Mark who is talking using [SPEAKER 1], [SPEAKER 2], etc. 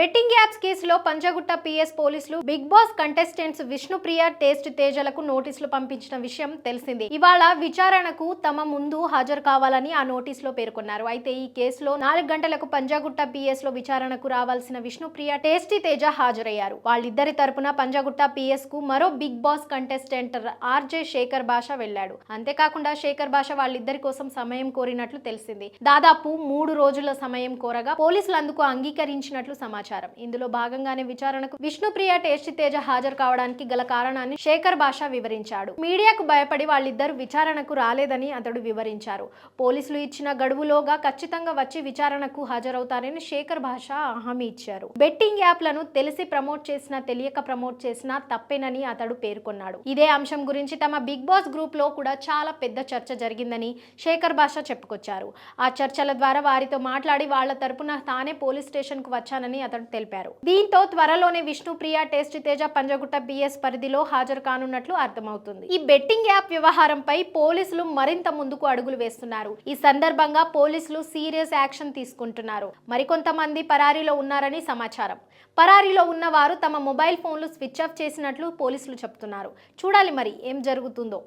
[SPEAKER 1] Betting apps కేసులో Panjagutta PS పోలీసులు Bigg Boss contestants Vishnupriya Tasty తేజలకు నోటీసులు పంపించిన విషయం తెలిసింది. ఇవాళ విచారణకు తమ ముందు హాజరు కావాలని ఆ నోటీసులో పేర్కొన్నారు. అయితే ఈ కేసులో నాలుగు గంటలకు పంజాగుట్ట పిఎస్లో విచారణకు రావాల్సిన విష్ణుప్రియ టేస్టీ తేజ హాజరయ్యారు. వాళ్ళిద్దరి తరపున పంజాగుట్ట పిఎస్కు మరో Bigg Boss contestant RJ Shekhar Basha వెళ్ళాడు. అంతేకాకుండా శేఖర్ భాష వాళ్ళిద్దరి కోసం సమయం కోరినట్లు తెలిసింది. దాదాపు మూడు రోజుల సమయం కోరగా పోలీసులు అందుకు అంగీకరించినట్లు సమాచారం ఇందులో భాగంగానే విచారణకు విష్ణుప్రియ టేస్టీ తేజ హాజరు కావడానికి గల కారణాన్ని శేఖర్ భాష వివరించాడు. మీడియాకు భయపడి వాళ్ళిద్దరు విచారణకు రాలేదని అతడు వివరించారు. పోలీసులు ఇచ్చిన గడువులోగా ఖచ్చితంగా వచ్చి విచారణకు హాజరవుతారని శేఖర్ భాష హామీ ఇచ్చారు. బెట్టింగ్ యాప్లను తెలిసి ప్రమోట్ చేసినా తెలియక ప్రమోట్ చేసినా తప్పేనని అతడు పేర్కొన్నాడు. ఇదే అంశం గురించి తమ బిగ్ బాస్ గ్రూప్లో కూడా చాలా పెద్ద చర్చ జరిగిందని శేఖర్ భాష చెప్పుకొచ్చారు. ఆ చర్చల ద్వారా వారితో మాట్లాడి వాళ్ళ తరపున తానే పోలీస్ స్టేషన్కు వచ్చానని అతడు తెలిపారు. దీంతో త్వరలోనే విష్ణుప్రియ టేస్ట్ తేజ పంజగుట్ట బిఎస్ పరిధిలో హాజరు కానున్నట్లు అర్థమవుతుంది. ఈ బెట్టింగ్ యాప్ వ్యవహారంపై పోలీసులు మరింత ముందుకు అడుగులు వేస్తున్నారు. ఈ సందర్భంగా పోలీసులు సీరియస్ యాక్షన్ తీసుకుంటున్నారు. మరికొంతమంది పరారీలో ఉన్నారని సమాచారం. పరారీలో ఉన్నవారు తమ మొబైల్ ఫోన్లు స్విచ్ ఆఫ్ చేసినట్లు పోలీసులు చెప్తున్నారు. చూడాలి మరి ఏం జరుగుతుందో.